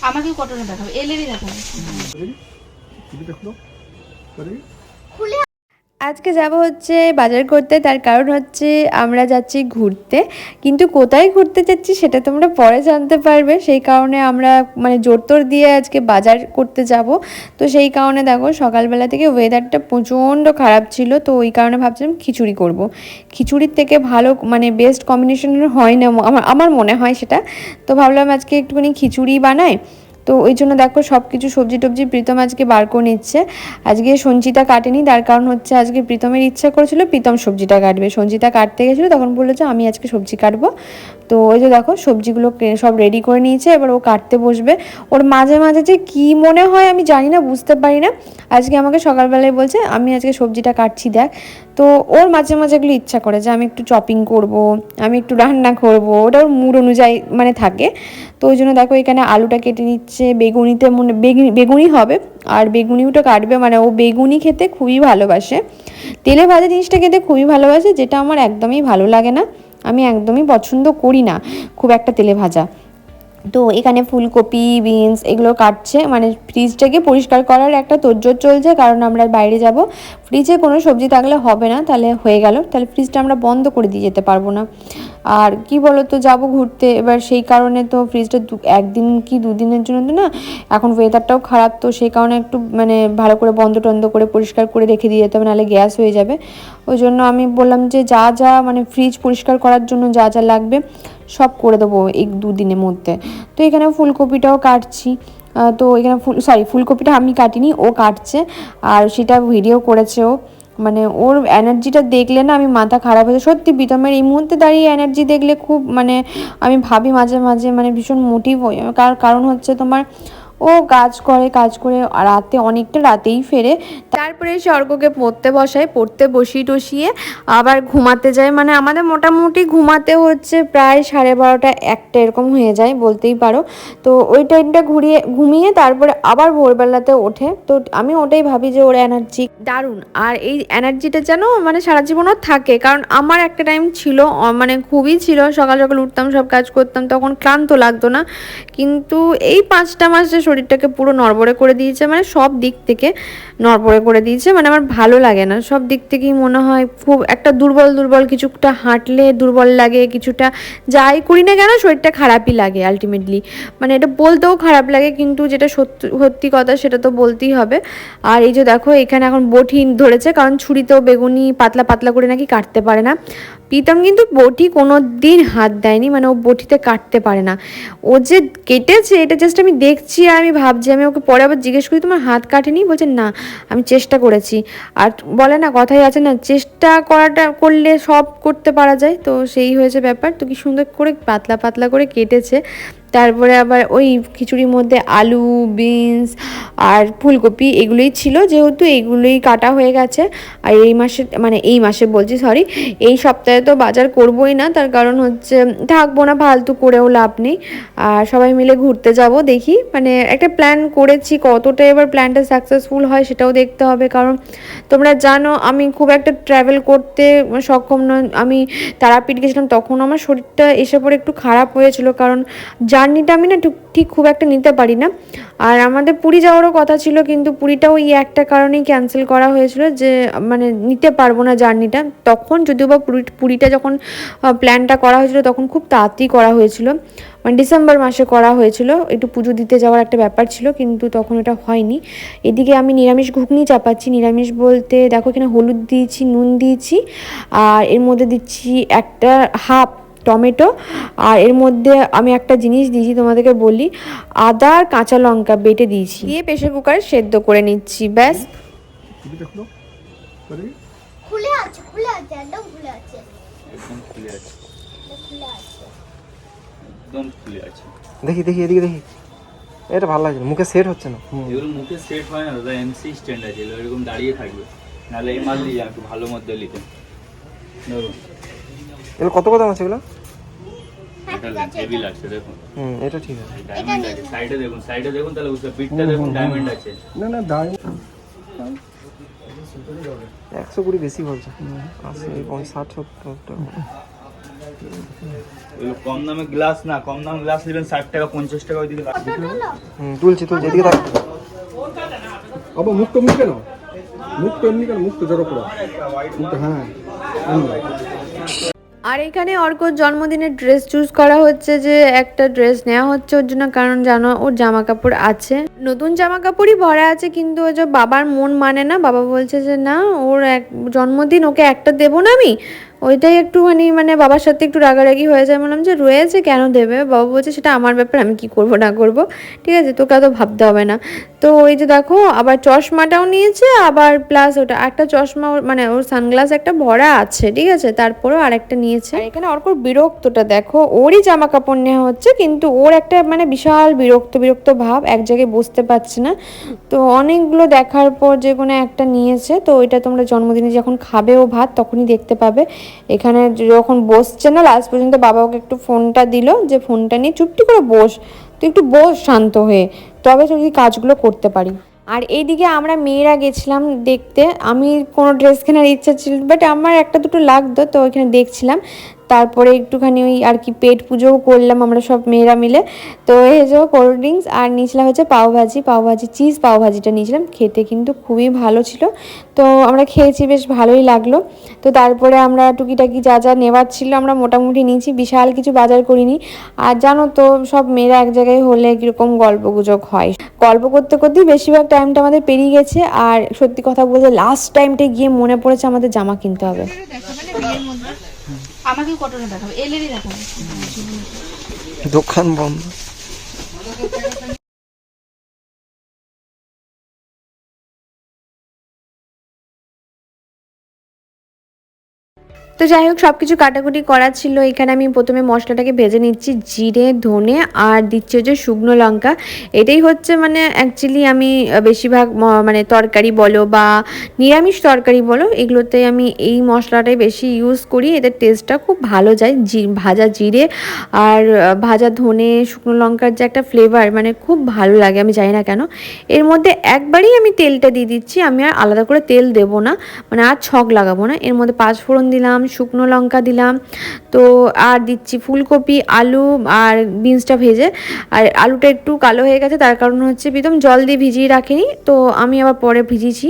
আমাকে কটনে দেখাবে এলেরই দেখাবে আজকে যাব হচ্ছে বাজার করতে, তার কারণ হচ্ছে আমরা যাচ্ছি ঘুরতে। কিন্তু কোথায় ঘুরতে যাচ্ছি সেটা তোমরা পরে জানতে পারবে। সেই কারণে আমরা মানে জোরতোর দিয়ে আজকে বাজার করতে যাব। তো সেই কারণে দেখো সকালবেলা থেকে ওয়েদারটা প্রচণ্ড খারাপ ছিল, তো ওই কারণে ভাবছিলাম খিচুড়ি করব। খিচুড়ির থেকে ভালো মানে বেস্ট কম্বিনেশন হয় না আমার আমার মনে হয় সেটা। তো ভাবলাম আজকে একটুখানি খিচুড়ি বানাই। তো ওই জন্য দেখো সব কিছু সবজি টবজি প্রীতম আজকে বার করে নিচ্ছে। আজকে সঞ্চিতা কাটেনি, তার কারণ হচ্ছে আজকে প্রীতমের ইচ্ছা করেছিল প্রীতম সবজিটা কাটবে। সঞ্চিতা কাটতে গেছিল, তখন বলল যে আমি আজকে সবজি কাটবো। তো ওই যে দেখো সবজিগুলো সব রেডি করে নিয়েছে, এবার ও কাটতে বসবে। ওর মাঝে মাঝে যে কি মনে হয় আমি জানি না, বুঝতে পারি না। আজকে আমাকে সকালবেলায় বলছে, আমি আজকে সবজিটা কাটছি, দেখ। তো ওর মাঝে মাঝে এগুলো ইচ্ছা করে যে আমি একটু চপিং করব, আমি একটু রান্না করব, ওটা ওর মুড অনুযায়ী মানে থাকে। তো ওই জন্য দেখো এখানে আলুটা কেটে নিচ্ছে, বেগুনিতে মনে, বেগুনি বেগুনি হবে, আর বেগুনিটা কাটবে মানে ও বেগুনি খেতে খুবই ভালোবাসে। তেলে ভাজা জিনিসটা খেতে খুবই ভালোবাসে, যেটা আমার একদমই ভালো লাগে না। আমি একদমই পছন্দ করি না। খুব একটা তেলে ভাজা। তো এখানে ফুলকপি, বিনস এগুলো কাটছে। মানে ফ্রিজটাকে পরিষ্কার করার একটা তোড়জোড় চলছে, কারণ আমরা বাইরে যাব। ফ্রিজে কোনো সবজি থাকলে হবে না, তাহলে হয়ে গেল। তাহলে ফ্রিজটা আমরা বন্ধ করে দিয়ে যেতে পারব না। আর কি বলো তো যাব ঘুরতে। এবার সেই কারণে তো ফ্রিজটা দু একদিন কি দুদিনের জন্য তো না, এখন ওয়েদারটাও খারাপ, তো সেই কারণে একটু মানে ভালো করে বন্ধ টন্ধ করে পরিষ্কার করে রেখে দিয়ে যেতে হবে, নাহলে গ্যাস হয়ে যাবে। ওই জন্য আমি বললাম যে যা যা মানে ফ্রিজ পরিষ্কার করার জন্য যা যা লাগবে সব করে দেবো এই দুদিনের মধ্যে। তো এখানে ফুলকপিটাও কাটছি। তো এখানে ফুল সরি ফুলকপিটা আমি কাটিনি, ও কাটছে। আর সেটা ভিডিও করেছে ও। মানে ওর এনার্জিটা দেখলে না আমি মাথা খারাপ হয়েছে সত্যি, প্রীতমের এই মুহূর্তে দাঁড়িয়ে এনার্জি দেখলে খুব মানে আমি ভাবি মাঝে মাঝে মানে ভীষণ মোটিভ হই। কার, কারণ হচ্ছে তোমার ও কাজ করে কাজ করে রাতে অনেকটা রাতেই ফেরে। তারপরে স্বর্গকে পড়তে বসায় পড়তে বসিয়ে টসিয়ে আবার ঘুমাতে যায়। মানে আমাদের মোটামুটি ঘুমাতে হচ্ছে প্রায় সাড়ে বারোটা একটা এরকম হয়ে যায় বলতেই পারো। তো ওই টাইমটা ঘুরিয়ে ঘুমিয়ে তারপরে আবার ভোরবেলাতে ওঠে। তো আমি ওটাই ভাবি যে ওর এনার্জি দারুণ। আর এই এনার্জিটা যেন মানে সারা জীবনও থাকে। কারণ আমার একটা টাইম ছিল মানে খুবই ছিল। সকাল সকাল উঠতাম সব কাজ করতাম তখন ক্লান্ত লাগতো না। কিন্তু এই পাঁচটা মাসে শরীরটাকে পুরো নড়বড়ে করে দিয়েছে মানে সব দিক থেকে নড়বড়ে করে দিয়েছে মানে আমার ভালো লাগে না। সব দিক থেকেই মনে হয় খুব একটা দুর্বল দুর্বল, কিছুটা হাঁটলে দুর্বল লাগে, কিছুটা যাই করি না কেন শরীরটা খারাপই লাগে আলটিমেটলি মানে এটা বলতেও খারাপ লাগে, কিন্তু যেটা সত্যি সত্যি কথা সেটা তো বলতেই হবে। আর এই যে দেখো, এখানে এখন বটি ধরেছে, কারণ ছুরিতেও বেগুনি পাতলা পাতলা করে নাকি কাটতে পারে না। প্রীতম কিন্তু বটি কোনো দিন হাত দেয়নি মানে ও বটিতে কাটতে পারে না। ও যে কেটেছে, এটা জাস্ট আমি দেখছি আর আমি ভাবছি, আমি ওকে পরে আবার জিজ্ঞেস করি, তোমার হাত কাটেনি? বলছে, না, আমি চেষ্টা করেছি। আর বলে না, কথাই আছে না, চেষ্টা করাটা করলে সব করতে পারা যায়, তো সেই হয়েছে ব্যাপার। তো কি সুন্দর করে পাতলা পাতলা করে কেটেছে। তারপরে আবার ওই খিচুড়ির মধ্যে আলু, বিনস আর ফুলকপি এগুলোই ছিল, যেহেতু এগুলোই কাটা হয়ে গেছে। আর এই মাসে মানে এই মাসে বলছি সরি এই সপ্তাহে তো বাজার করবোই না, তার কারণ হচ্ছে থাকব না, ফালতু করেও লাভ নেই। আর সবাই মিলে ঘুরতে যাব, দেখি। মানে একটা প্ল্যান করেছি, কতটা এবার প্ল্যানটা সাকসেসফুল হয় সেটাও দেখতে হবে, কারণ তোমরা জানো, আমি খুব একটা ট্রাভেল করতে সক্ষম নয় আমি তারাপীঠ গেছিলাম, তখন আমার শরীরটা এসে পরে একটু খারাপ হয়েছিল, কারণ জার্নিটা আমি না ঠিক- খুব একটা নিতে পারি না। আর আমাদের পুরী যাওয়ারও কথা ছিল, কিন্তু পুরীটাও এই একটা কারণেই ক্যান্সেল করা হয়েছিল যে মানে নিতে পারব না জার্নিটা। তখন যদিও বা পুরী, পুরীটা যখন প্ল্যানটা করা হয়েছিল, তখন খুব তাড়াতাড়ি করা হয়েছিল। মানে ডিসেম্বর মাসে করা হয়েছিল, একটু পুজো দিতে যাওয়ার একটা ব্যাপার ছিল, কিন্তু তখন এটা হয়নি। এদিকে আমি নিরামিষ ঘুগনি চাপাচ্ছি। নিরামিষ বলতে দেখো এখানে হলুদ দিয়েছি, নুন দিয়েছি, আর এর মধ্যে দিচ্ছি একটা হাফ টমেটো। আর এর মধ্যে আমি একটা জিনিস দিয়েছি তোমাদেরকে বলি আদা আর কাঁচা লঙ্কা বেটে দিয়েছি। দিয়ে প্রেশার কুকারে সেদ্ধ করে নিচ্ছি ব্যাস। খুলে। আছে খুলে আছে একদম খুলে আছে। একদম খুলে আছে। একদম খুলে আছে। দেখি দেখি এদিকে দেখি। এটা ভালো লাগছে মুখে সেট হচ্ছে না। এগুলো মুখে সেট হয় না দাদা এমসি স্ট্যান্ড আছে এরকম দাঁড়িয়ে থাকবে। নাহলে এই মাল দিয়ে একটু ভালো মধ্যে নিতে। ধরুন এগুলো কত কত আছে এগুলো? এটা। হেভি লাগছে দেখুন। হুম এটা ঠিক আছে। ডায়মন্ড আছে সাইডে দেখুন সাইডে দেখুন তাহলে পিঠটা দেখুন ডায়মন্ড আছে। একশো কুড়ি বেশি বলছে। আশি ষাট সত্তর টাকা। কম দামে গ্লাস না কম দামে গ্লাস নেবেন ষাট টাকা পঞ্চাশ টাকা ওইদিকে তুলছি তুলছি এদিকে থাক আবার মুখটা মুখে নাও মুখটা এমনি কেন? মুখটা জড়ো করো। মুখটা হ্যাঁ। আর এখানে অর্কর জন্মদিনের ড্রেস চুজ করা হচ্ছে যে একটা ড্রেস নেওয়া হচ্ছে ওর জন্য, কারণ জানো ওর জামা কাপড় আছে। নতুন জামা কাপড়ই ভরা আছে, কিন্তু ওই যে বাবার মন মানে না, বাবা বলছে যে না, ওর এক জন্মদিন ওকে একটা দেবো না আমি? ওইটাই একটুখানি মানে বাবার সাথে একটু রাগারাগি হয়ে যায়। বললাম যে, রয়েছে কেন দেবে? বাবা বলছে, সেটা আমার ব্যাপার, আমি কি করব, না করব? ঠিক আছে, তোকে এত ভাবতে হবে না। তো ওই যে দেখো, আবার চশমাটাও নিয়েছে, আবার প্লাস ওটা একটা চশমা মানে ওর সানগ্লাস একটা ভরা আছে, ঠিক আছে? তারপরেও আরেকটা নিয়েছে। এখানে অর্কর বিরক্তটা দেখো, ওরই জামা কাপড় নেওয়া হচ্ছে, কিন্তু ওর একটা মানে বিশাল বিরক্ত বিরক্ত ভাব, এক জায়গায় বসতে পারছে না। তো অনেকগুলো দেখার পর যে কোনো একটা নিয়েছে, তো ওইটা তোমরা জন্মদিনে যখন খাবে ও ভাত, তখনই দেখতে পাবে। এখানে যখন বসছে না লাস্ট পর্যন্ত বাবা ওকে একটু ফোনটা দিল যে, ফোনটা নিয়ে চুপটি করে বস, তুই একটু বস শান্ত হয়ে, তবে যদি কাজগুলো করতে পারি। আর এইদিকে আমরা মেয়েরা গেছিলাম দেখতে, আমি কোনো ড্রেস কেনার ইচ্ছা ছিল বাট আমার একটা দুটো লাগতো, তো ওইখানে দেখছিলাম। তারপরে একটুখানি ওই আর কি পেট পুজোও করলাম আমরা সব মেয়েরা মিলে। তো এই যে কোল্ড ড্রিঙ্কস আর নিয়েছিলাম হচ্ছে পাওভাজি পাওভাজি চিজ পাওভাজিটা নিয়েছিলাম। খেতে কিন্তু খুবই ভালো ছিল। তো আমরা খেয়েছি, বেশ ভালোই লাগল। তো তারপরে আমরা টুকিটাকি যা যা নেওয়ার ছিল আমরা মোটামুটি নিয়েছি। বিশাল কিছু বাজার করিনি। আর জানো তো, সব মেয়েরা এক জায়গায় হলে কীরকম গল্প গুজব হয়। গল্প করতে করতেই বেশিরভাগ টাইমটা আমাদের পেরিয়ে গেছে। আর সত্যি কথা বলতে লাস্ট টাইমটা গিয়ে মনে পড়েছে আমাদের জামা কিনতে হবে দেখাবে না বিয়ের মধ্যে আমাকে কটনে দেখাবে। এলেরই দেখাবে। দোকান বন্ধ। তো যাই হোক সব কিছু কাটাকুটি করা ছিল। এখানে আমি প্রথমে মশলাটাকে ভেজে নিচ্ছি, জিরে, ধনে, আর দিচ্ছি হচ্ছে শুকনো লঙ্কা। এটাই হচ্ছে মানে অ্যাকচুয়ালি আমি বেশিরভাগ মানে তরকারি বলো বা নিরামিষ তরকারি বলো, এগুলোতে আমি এই মশলাটাই বেশি ইউজ করি। এদের টেস্টটা খুব ভালো যায়। জি, ভাজা জিরে আর ভাজা ধনে, শুকনো লঙ্কার যে একটা ফ্লেভার মানে খুব ভালো লাগে, আমি জানি না কেন। এর মধ্যে একবারই আমি তেলটা দিয়ে দিচ্ছি। আমি আর আলাদা করে তেল দেবো না। মানে আর ছক লাগাবো না। এর মধ্যে পাঁচ ফোড়ন দিলাম শুকনো লঙ্কা দিলাম। তো আর দিচ্ছি ফুলকপি, আলু আর বিনসটা ভেজে। আর আলুটা একটু কালো হয়ে গেছে, তার কারণ হচ্ছে প্রীতম জল দিয়ে ভিজিয়ে রাখিনি। তো আমি আবার পরে ভিজিয়েছি।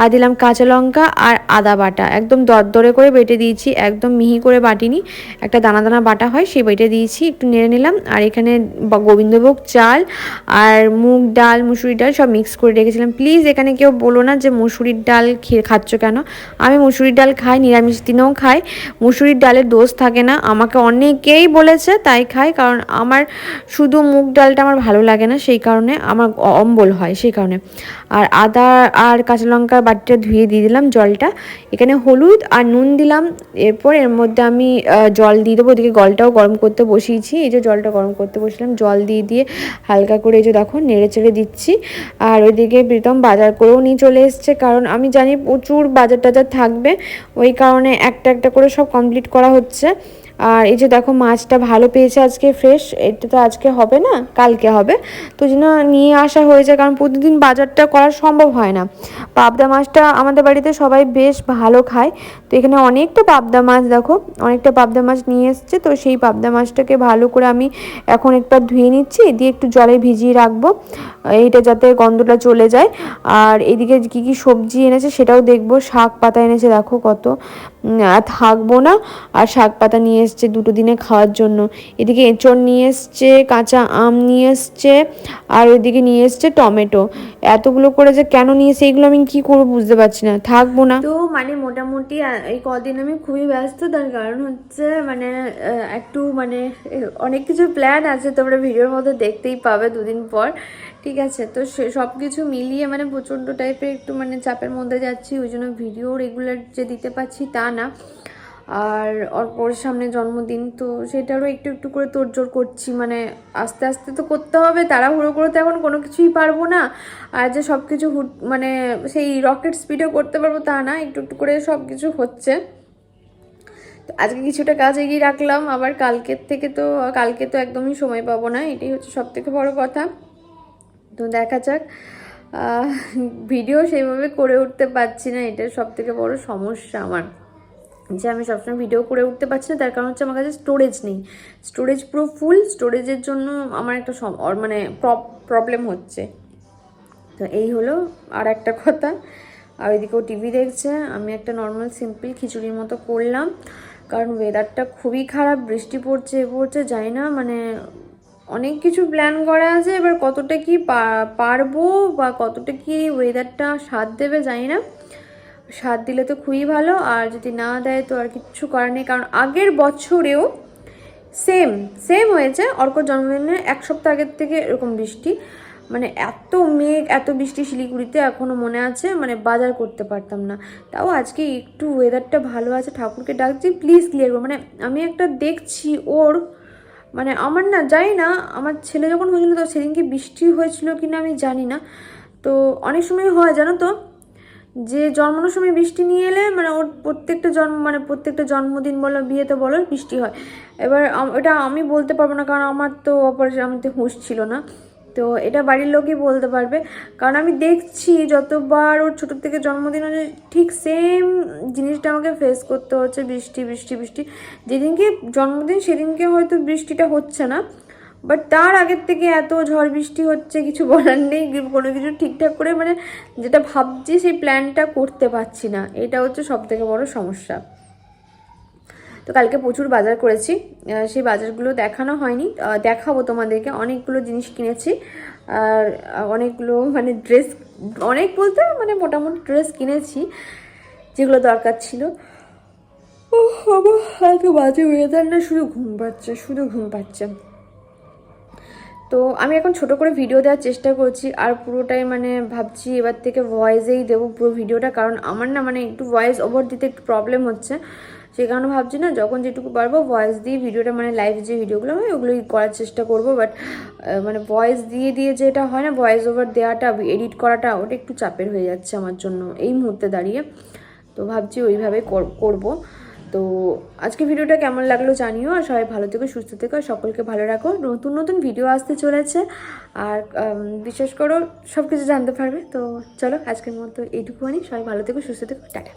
আর দিলাম কাঁচা লঙ্কা আর আদা বাটা। একদম দরদরে করে বেটে দিয়েছি, একদম মিহি করে বাটিনি। একটা দানা দানা বাটা হয়, সেই বেটে দিয়েছি, একটু নেড়ে নিলাম। আর এখানে গোবিন্দভোগ চাল আর মুগ ডাল, মুসুরির ডাল সব মিক্স করে রেখেছিলাম। প্লিজ এখানে কেউ বলো না যে মুসুরির ডাল খাচ্ছ কেন? আমি মুসুরির ডাল খাই, নিরামিষ দিনেও খাই। মুসুরির ডালের দোষ থাকে না। আমাকে অনেকেই বলেছে তাই খাই, কারণ আমার শুধু মুগ ডালটা আমার ভালো লাগে না, সেই কারণে আমার অম্বল হয়, সেই কারণে। আর আদা আর কাঁচা লঙ্কার বাটিটা ধুয়ে দিয়ে দিলাম জলটা। এখানে হলুদ আর নুন দিলাম। এরপর এর মধ্যে আমি জল দিয়ে দেবো। ওদিকে জলটাও গরম করতে বসিয়েছি। এই যে জলটা গরম করতে বসলাম, জল দিয়ে দিয়ে হালকা করে এই যে দেখো নেড়ে চেড়ে দিচ্ছি। আর ওইদিকে প্রীতম বাজার করেও নিয়ে চলে এসছে, কারণ আমি জানি প্রচুর বাজার টাজার থাকবে। ওই কারণে একটা একটা করে সব কমপ্লিট করা হচ্ছে। আর এই যে দেখো মাছটা ভালো পেয়েছে আজকে ফ্রেশ এটা তো আজকে হবে না, কালকে হবে। তো যেন নিয়ে আসা হয়েছে কারণ প্রতিদিন বাজারটা করা সম্ভব হয় না। পাবদা মাছটা আমাদের বাড়িতে সবাই বেশ ভালো খায়। তো এখানে অনেকটা পাবদা মাছ দেখো, অনেকটা পাবদা মাছ নিয়ে এসছে। তো সেই পাবদা মাছটাকে ভালো করে আমি এখন একবার ধুয়ে নিচ্ছি, দিয়ে একটু জলে ভিজিয়ে রাখব, এইটা যাতে গন্ধটা চলে যায়। আর এদিকে কি কি সবজি এনেছে সেটাও দেখব। শাক পাতা এনেছে, দেখো কত। আর থাকব না। আর শাক পাতা নিয়ে এসছে দুটো দিনে খাওয়ার জন্য। এদিকে এঁচড় নিয়ে এসছে, কাঁচা আম নিয়ে এসছে, আর ওইদিকে নিয়ে এসছে টমেটো। এতগুলো করে যে কেন নিয়ে সেইগুলো আমি কি করব বুঝতে পারছি না। থাকব না। তো মানে মোটামুটি এই কদিন আমি খুবই ব্যস্ত, তার কারণ হচ্ছে মানে একটু মানে অনেক কিছু প্ল্যান আছে, তোমরা ভিডিওর মধ্যে দেখতেই পাবে দুদিন পর, ঠিক আছে? তো সে সব কিছু মিলিয়ে মানে প্রচণ্ড টাইপের একটু মানে চাপের মধ্যে যাচ্ছি, ওই জন্য ভিডিও রেগুলার যে দিতে পারছি তা না। আর ওর সামনে জন্মদিন, তো সেটারও একটু একটু করে তোড়জোড় করছি। মানে আস্তে আস্তে তো করতে হবে, তাড়াহুড়ো করে তো এখন কোনো কিছুই পারব না। আর যে সব কিছু হুট মানে সেই রকেট স্পিডেও করতে পারব তা না, একটু একটু করে সব কিছু হচ্ছে। তো আজকে কিছুটা কাজ এগিয়ে রাখলাম, আবার কালকের থেকে তো, কালকে তো একদমই সময় পাবো না, এটাই হচ্ছে সব থেকে বড় কথা। তো দেখা যাক ভিডিও সেইভাবে করে উঠতে পারছি না, এটা সব থেকে বড় সমস্যা আমার। যে আমি সবসময় ভিডিও করে উঠতে পারছি না, তার কারণ হচ্ছে আমার কাছে স্টোরেজ নেই। স্টোরেজ পুরো ফুল স্টোরেজের জন্য আমার একটা মানে প্রবলেম হচ্ছে। তো এই হলো আর একটা কথা। আর ওইদিকেও টিভি দেখছে, আমি একটা নর্মাল সিম্পল খিচুড়ির মতো করলাম। কারণ ওয়েদারটা খুবই খারাপ, বৃষ্টি পড়ছে, এ পড়ছে, জানি না মানে অনেক কিছু প্ল্যান করা আছে, এবার কতটা কি পারব বা কতটা কি ওয়েদারটা সাথ দেবে জানি না। সাথ দিলে তো খুবই ভালো, আর যদি না দেয় তো আর কিচ্ছু করার নেই। কারণ আগের বছরেও সেম সেম হয়েছে। অর্ক জন্মদিনে এক সপ্তাহ আগের থেকে এরকম বৃষ্টি। মানে এত মেঘ, এত বৃষ্টি শিলিগুড়িতে এখনও মনে আছে মানে বাজার করতে পারতাম না। তাও আজকে একটু ওয়েদারটা ভালো আছে, ঠাকুরকে ডাকছি প্লিজ ক্লিয়ার করো। মানে আমি একটা দেখছি ওর মানে আমার না, জানি না, আমার ছেলে যখন হয়েছিল, তো সেদিনকে বৃষ্টি হয়েছিল কি না আমি জানি না। তো অনেক সময় হয়, জানো তো যে জন্মানোর সময় বৃষ্টি নিয়ে এলে মানে ওর প্রত্যেকটা জন্ম মানে প্রত্যেকটা জন্মদিন বলো, বিয়েতে বলো, বৃষ্টি হয়। এবার এটা আমি বলতে পারব না, কারণ আমার তো অপারেশন আমি তো হুঁশ ছিল না। তো এটা বাড়ির লোকই বলতে পারবে। কারণ আমি দেখছি, যতবার ওর ছোটোর থেকে জন্মদিন হচ্ছে ঠিক সেম জিনিসটা আমাকে ফেস করতে হচ্ছে, বৃষ্টি বৃষ্টি বৃষ্টি। যেদিনকে জন্মদিন, সেদিনকে হয়তো বৃষ্টিটা হচ্ছে না। বাট তার আগের থেকে এত ঝড় বৃষ্টি হচ্ছে, কিছু বলার নেই কোনো কিছু ঠিকঠাক করে মানে যেটা ভাবছি সেই প্ল্যানটা করতে পারছি না। এটা হচ্ছে সব থেকে বড় সমস্যা। তো কালকে প্রচুর বাজার করেছি। সেই বাজারগুলো দেখানো হয়নি। দেখাবো তোমাদেরকে। অনেকগুলো জিনিস কিনেছি। আর অনেকগুলো মানে ড্রেস অনেক বলতে মানে মোটামুটি ড্রেস কিনেছি, যেগুলো দরকার ছিল। ও বাবা, এত বাজে ওয়েদার না, শুধু ঘুম পাচ্ছে, শুধু ঘুম পাচ্ছে। তো আমি এখন ছোট করে ভিডিও দেওয়ার চেষ্টা করছি, আর পুরোটাই মানে ভাবছি এবার থেকে ভয়েসেই দেবো পুরো ভিডিওটা কারণ আমার না মানে একটু ভয়েস ওভার দিতে একটু প্রবলেম হচ্ছে। সেই কারণে ভাবছি না যখন যেটুকু পারব ভয়েস দিয়ে ভিডিওটা মানে লাইভ যে ভিডিওগুলো হয় ওগুলোই করার চেষ্টা করব। বাট মানে ভয়েস দিয়ে দিয়ে যেটা হয় না ভয়েস ওভার দেওয়াটা এডিট করাটা ওটা একটু চাপের হয়ে যাচ্ছে আমার জন্য এই মুহূর্তে দাঁড়িয়ে। তো ভাবছি ওইভাবে কর- করব। তো আজকে ভিডিওটা কেমন লাগল জানিও, আর সবাই ভালো থেকো, সুস্থ থেকো সকলকে ভালো রাখো। নতুন নতুন ভিডিও আসতে চলেছে, আর বিশেষ করো সব কিছু জানতে পারবে। তো চলো, আজকের মতো এইটুকুখানি, সবাই ভালো থেকো, সুস্থ থেকো, টাটা।